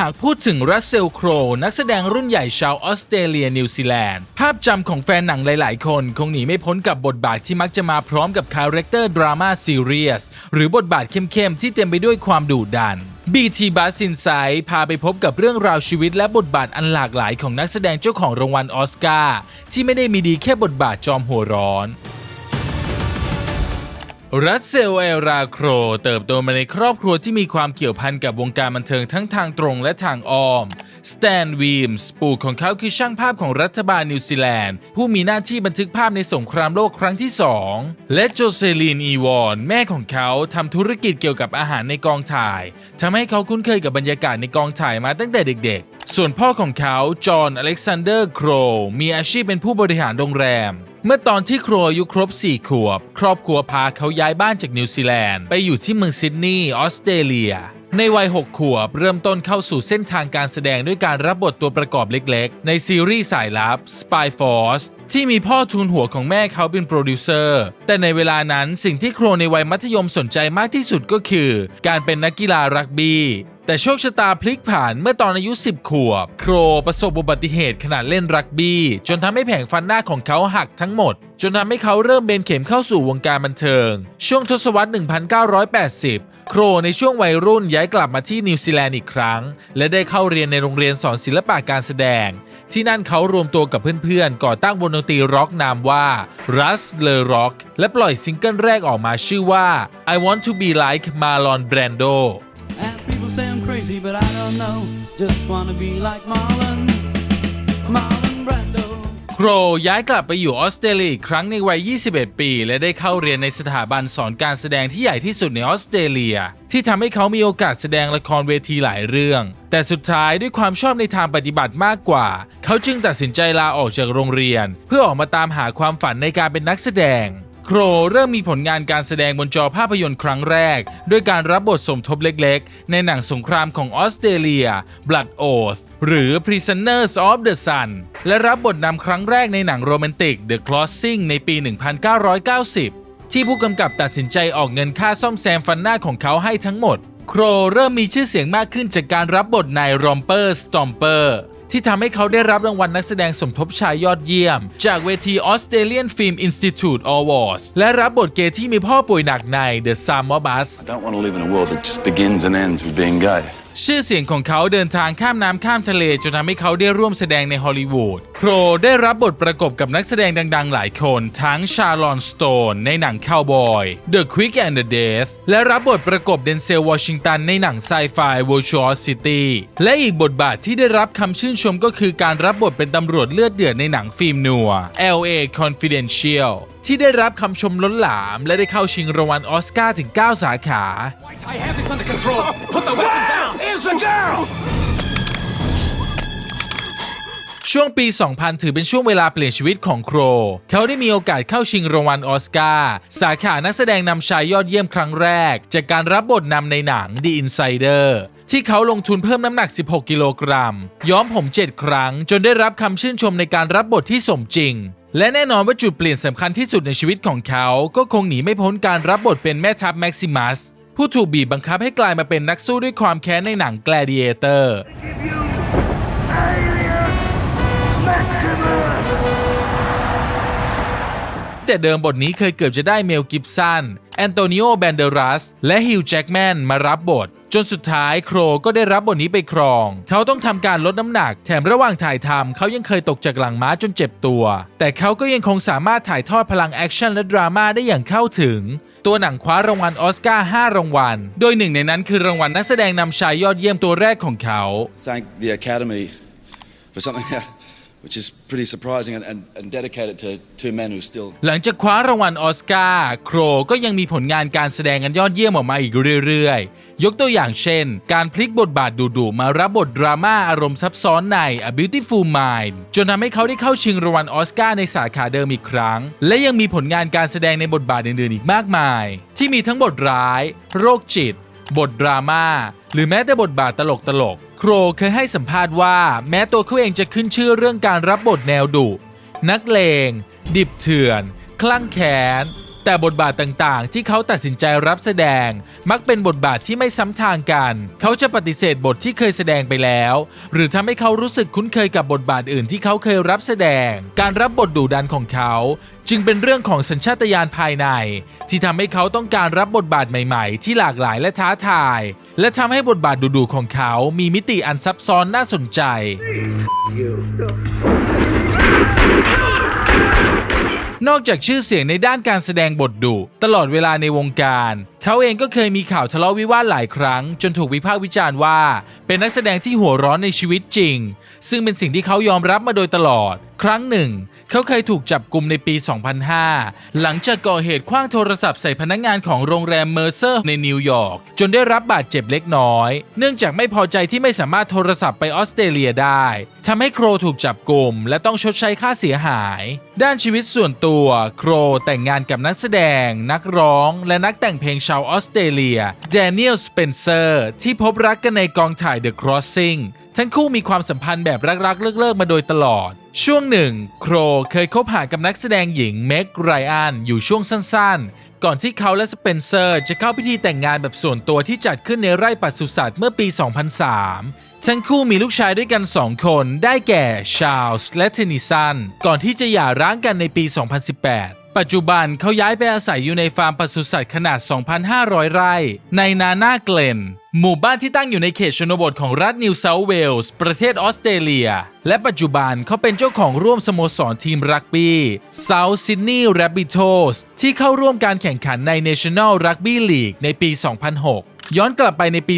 หากพูดถึงรัสเซลโครนักแสดงรุ่นใหญ่ชาวออสเตรเลียนิวซีแลนด์ ภาพจำของแฟนหนังหลายๆ คนคงหนีไม่พ้นกับบทบาทที่มักจะมาพร้อมกับคาแรคเตอร์ดราม่าซีเรียสหรือบทบาทเข้มๆ ที่เต็มไปด้วยความดุดัน BT b u s Insight พาไปพบกับเรื่องราวชีวิตและบทบาทอันหลากหลายของนักแสดงเจ้าของรางวัลออสการ์ที่ไม่ได้มีดีแค่บทบาทจอมหัวร้อน รัสเซลเอราโครเติบโตมาในครอบครัวที่มีความเกี่ยวพันกับวงการบันเทิงทั้งทางตรงและทางอ้อม สแตนวีมส์ปู่ของเขาคือช่างภาพของรัฐบาลนิวซีแลนด์ ผู้มีหน้าที่บันทึกภาพในสงครามโลกครั้งที่ 2 และโจเซลีนอีวอนแม่ของเขาทำธุรกิจเกี่ยวกับอาหารในกองถ่ายทำให้เขาคุ้นเคยกับบรรยากาศในกองถ่ายมาตั้งแต่เด็กๆ ส่วนพ่อของเขาจอห์นอเล็กซานเดอร์โครมีอาชีพเป็นผู้บริหารโรงแรม เมื่อตอนที่โครอายุครบ 4 ขวบ ครอบครัวพาเขาย้ายบ้านจากนิวซีแลนด์ ไปอยู่ที่เมืองซิดนีย์ออสเตรเลีย ในวัย 6 ขวบ เริ่มต้นเข้าสู่เส้นทางการแสดงด้วยการรับบทตัวประกอบเล็กๆ ในซีรีส์สายลับ Spy Force ที่มีพ่อทุนหัวของแม่เขาเป็นโปรดิวเซอร์ แต่ในเวลานั้นสิ่งที่โครในวัยมัธยมสนใจมากที่สุดก็คือ การเป็นนักกีฬารักบี้ แต่โชคชะตาพลิกผ่านเมื่อตอนอายุ 10 ขวบ โครประสบอุบัติเหตุขณะเล่นรักบี้ จนทำให้แผงฟันหน้าของเขาหักทั้งหมด จนทำให้เขาเริ่มเบนเข็มเข้าสู่วงการบันเทิง ช่วงทศวรรษ 1980 โครในช่วงวัยรุ่นย้ายกลับมาที่นิวซีแลนด์อีกครั้ง และได้เข้าเรียนในโรงเรียนสอนศิลปะการแสดง ที่นั่นเขารวมตัวกับเพื่อนๆ ก่อตั้งวงดนตรีร็อกนามว่า Rus Le Rock และปล่อยซิงเกิลแรกออกมาชื่อว่า I Want to Be Like Marlon Brando crazy, but I don't know. Just wanna be like Marlon, Marlon Brando. โครย้ายกลับไปอยู่ออสเตรเลียอีกครั้งในวัย 21 ปี และได้เข้าเรียนในสถาบันสอนการแสดงที่ใหญ่ที่สุดในออสเตรเลีย ที่ทำให้เขามีโอกาสแสดงละครเวทีหลายเรื่อง แต่สุดท้ายด้วยความชอบในทางปฏิบัติมากกว่า เขาจึงตัดสินใจลาออกจากโรงเรียน เพื่อออกมาตามหาความฝันในการเป็นนักแสดง โครเริ่มมีผลงานการแสดงบนจอภาพยนตร์ครั้งแรก ด้วยการรับบทสมทบเล็กๆ ในหนังสงครามของออสเตรเลีย Blood Oath หรือ Prisoners of the Sun และรับบทนำครั้งแรกในหนังโรแมนติก The Crossing ในปี 1990 ที่ผู้กำกับตัดสินใจออกเงินค่าซ่อมแซมฟันหน้าของเขาให้ทั้งหมด โครเริ่มมีชื่อเสียงมากขึ้นจากการรับบทนายรอมเปอร์สตอมเปอร์ ที่ทำให้เขาได้รับรางวัลนักแสดงสมทบชายยอดเยี่ยม จากเวที Australian Film Institute Awards และรับบทเกย์ที่มีพ่อป่วยหนักใน The Sum of Us I don't want to live in a world that just begins and ends with being gay. ชื่อเสียงของเขาเดินทางข้ามน้ำข้ามทะเลจนทำให้เขาได้ร่วมแสดงในฮอลลีวูด โครได้รับบทประกบกับนักแสดงดังๆ หลายคน ทั้งชาลอนสโตนในหนัง Cowboy The Quick and the Death และรับบทประกบเดนเซลวอชิงตันในหนังไซไฟ Virtuosity และอีกบทบาทที่ได้รับคำชื่นชมก็คือการรับบทเป็นตำรวจเลือดเดือดในหนังฟิล์มนัว LA Confidential ที่ได้รับคำชมล้นหลาม และได้เข้าชิงรางวัลออสการ์ถึง 9 สาขา I have this under control. Put the weapon down. Here's the girl. ช่วงปี 2000 ถือเป็นช่วงเวลาเปลี่ยนชีวิตของโคร เขาได้มีโอกาสเข้าชิงรางวัลออสการ์สาขานักแสดงนำชายยอดเยี่ยมครั้งแรก จากการรับบทนำในหนัง The Insider ที่เขาลงทุนเพิ่มน้ำหนัก 16 กิโลกรัม ย้อมผม 7 ครั้ง จนได้รับคำชื่นชมในการรับบทที่สมจริง และแน่นอนว่าจุดเปลี่ยนสำคัญที่สุดในชีวิตของเขา ก็คงหนีไม่พ้นการรับบทเป็นแม่ทัพแม็กซิมัสผู้ถูกบีบบังคับให้กลายมาเป็นนักสู้ด้วยความแค้นในหนังแกลเดียเตอร์ แต่เดิมบทนี้เคยเกือบจะได้เมลกิฟสันแอนโตนิโอแบนเดรัสและฮิวแจ็กแมนมารับบท จนสุดท้ายโครก็ได้รับบทนี้ไปครอง เขาต้องทำการลดน้ำหนัก แถมระหว่างถ่ายทำเขายังเคยตกจากหลังม้าจนเจ็บตัว แต่เขาก็ยังคงสามารถถ่ายทอดพลังแอคชั่นและดราม่าได้อย่างเข้าถึงตัวหนังคว้ารางวัลออสการ์ 5 รางวัล โดยหนึ่งในนั้นคือรางวัลนักแสดงนำชายยอดเยี่ยมตัวแรกของเขา Thank the Academy for something which is pretty surprising and, and, and dedicated to two men who still หลังจากคว้ารางวัลออสการ์โครก็ยังมีผลงานการแสดงกันยอดเยี่ยมออกมาอีกเรื่อยๆ ยกตัวอย่างเช่น การพลิกบทบาทดุๆมารับบทดราม่าอารมณ์ซับซ้อนใน A Beautiful Mind จนทำให้เขาได้เข้าชิงรางวัลออสการ์ในสาขาเดิมอีกครั้ง และยังมีผลงานการแสดงในบทบาทอื่นๆอีกมากมาย ที่มีทั้งบทร้าย โรคจิต บทดราม่าหรือแม้แต่บทบาทตลกตลกๆโครเคยให้สัมภาษณ์ว่า แม้ตัวเขาเองจะขึ้นชื่อเรื่องการรับบทแนวดุ นักเลง ดิบเถื่อน คลั่งแขน แต่บทบาทต่างๆ ที่เขาตัดสินใจรับแสดง มักเป็นบทบาทที่ไม่ซ้ำทางกัน เขาจะปฏิเสธบทที่เคยแสดงไปแล้ว หรือทำให้เขารู้สึกคุ้นเคยกับบทบาทอื่นที่เขาเคยรับแสดง การรับบทดุดันของเขา จึงเป็นเรื่องของสัญชาตญาณภายใน ที่ทำให้เขาต้องการรับบทบาทใหม่ๆ ที่หลากหลายและท้าทาย และทำให้บทบาทดุๆของเขา มีมิติอันซับซ้อนน่าสนใจ นอกจากชื่อเสียงในด้านการแสดงบทดุตลอดเวลาในวงการ เขาเองก็เคยมีข่าวทะเลาะวิวาทหลายครั้ง จนถูกวิพากษ์วิจารณ์ว่า เป็นนักแสดงที่หัวร้อนในชีวิตจริง ซึ่งเป็นสิ่งที่เขายอมรับมาโดยตลอดครั้งหนึ่ง เขาเคยถูกจับกลุ่มในปี 2005 หลังจากก่อเหตุคว้างโทรศัพท์ใส่พนักงานของโรงแรมเมอร์เซอร์ในนิวยอร์กจนได้รับบาดเจ็บเล็กน้อย เนื่องจากไม่พอใจที่ไม่สามารถโทรศัพท์ไปออสเตรเลียได้ทำให้โครถูกจับกลุ่ม และต้องชดใช้ค่าเสียหาย ด้านชีวิตส่วนตัว โครแต่งงานกับนักแสดง นักร้อง และนักแต่งเพลงชาวออสเตรเลียแดเนียลสเปนเซอร์ที่พบรักกันในกองถ่าย The Crossing ทั้งคู่มีความสัมพันธ์แบบรักๆ เลิกๆ มาโดยตลอด ช่วงหนึ่ง โครเคยคบหากับนักแสดงหญิงเมกไรอันอยู่ช่วงสั้นๆ ก่อนที่เขาและสเปนเซอร์จะเข้าพิธีแต่งงานแบบส่วนตัวที่จัดขึ้นในไร่ปศุสัตว์เมื่อปี 2003ทั้งคู่มีลูกชายด้วยกัน 2 คน ได้แก่ ชาลส์และเทนิสัน ก่อนที่จะหย่าร้างกันในปี 2018 ปัจจุบันเขาย้ายไปอาศัยอยู่ในฟาร์มปศุสัตว์ขนาด 2,500 ไร่ ในนานาเกลน หมู่บ้านที่ตั้งอยู่ในเขตชนบทของรัฐนิวเซาท์เวลส์ ประเทศออสเตรเลีย และปัจจุบันเขาเป็นเจ้าของร่วมสโมสรทีมรักบี้ South Sydney Rabbitohs ที่เข้าร่วมการแข่งขันใน National Rugby League ในปี 2006 ย้อนกลับไปในปี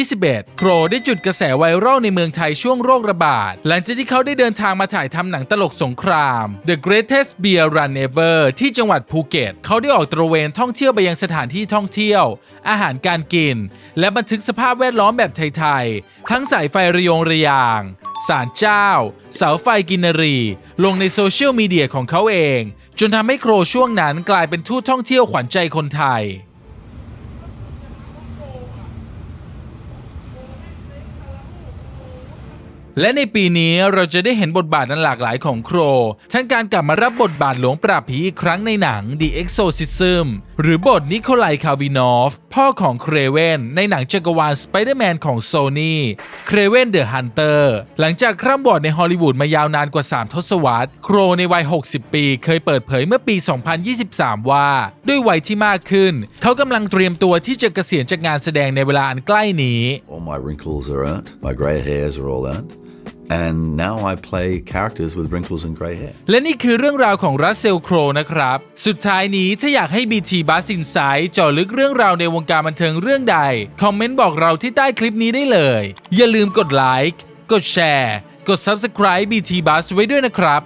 2021 โครได้จุดกระแสไวรัลในเมืองไทยช่วงโรคระบาด หลังจากที่เขาได้เดินทางมาถ่ายทำหนังตลกสงคราม The Greatest Beer Run Ever ที่จังหวัดภูเก็ต เขาได้ออกตระเวนท่องเที่ยวไปยังสถานที่ท่องเที่ยว อาหารการกิน และบันทึกสภาพแวดล้อมแบบไทยๆ ทั้งสายไฟระยงระยางสารเจ้า เสาไฟกินรี ลงในโซเชียลมีเดียของเขาเอง จนทำให้โครช่วงนั้นกลายเป็นทูตท่องเที่ยวขวัญใจคนไทย และในปีนี้เราจะได้เห็นบทบาทนั้นหลากหลายของโคร ทั้งการกลับมารับบทบาทหลวงปราบผีอีกครั้งในหนัง The Exorcism หรือบทนิโคลัยคาวินอฟ พ่อของเครเวนในหนังจักรวาลสไปเดอร์แมนของโซนี่เครเวนเดอะฮันเตอร์หลังจากคร่ำบอดในฮอลลีวูดมายาวนานกว่า 3 ทศวรรษ โครในวัย 60 ปี เคยเปิดเผยเมื่อปี 2023 ว่า ด้วยวัยที่มากขึ้น เขากำลังเตรียมตัวที่จะเกษียณจากงานแสดงในเวลาอันใกล้นี้ All my wrinkles are earned, my grey hairs are all earned, and now I play characters with wrinkles and grey hair. และนี่คือเรื่องราวของรัสเซลโครนะครับ สุดท้ายนี้ถ้าอยากให้ BT Bus Insight เจาะลึกเรื่องราวในวงการบันเทิงเรื่องใด คอมเมนต์บอกเราที่ใต้คลิปนี้ได้เลย อย่าลืมกดไลค์ กดแชร์ กด Subscribe BT Bus ไว้ด้วยนะครับ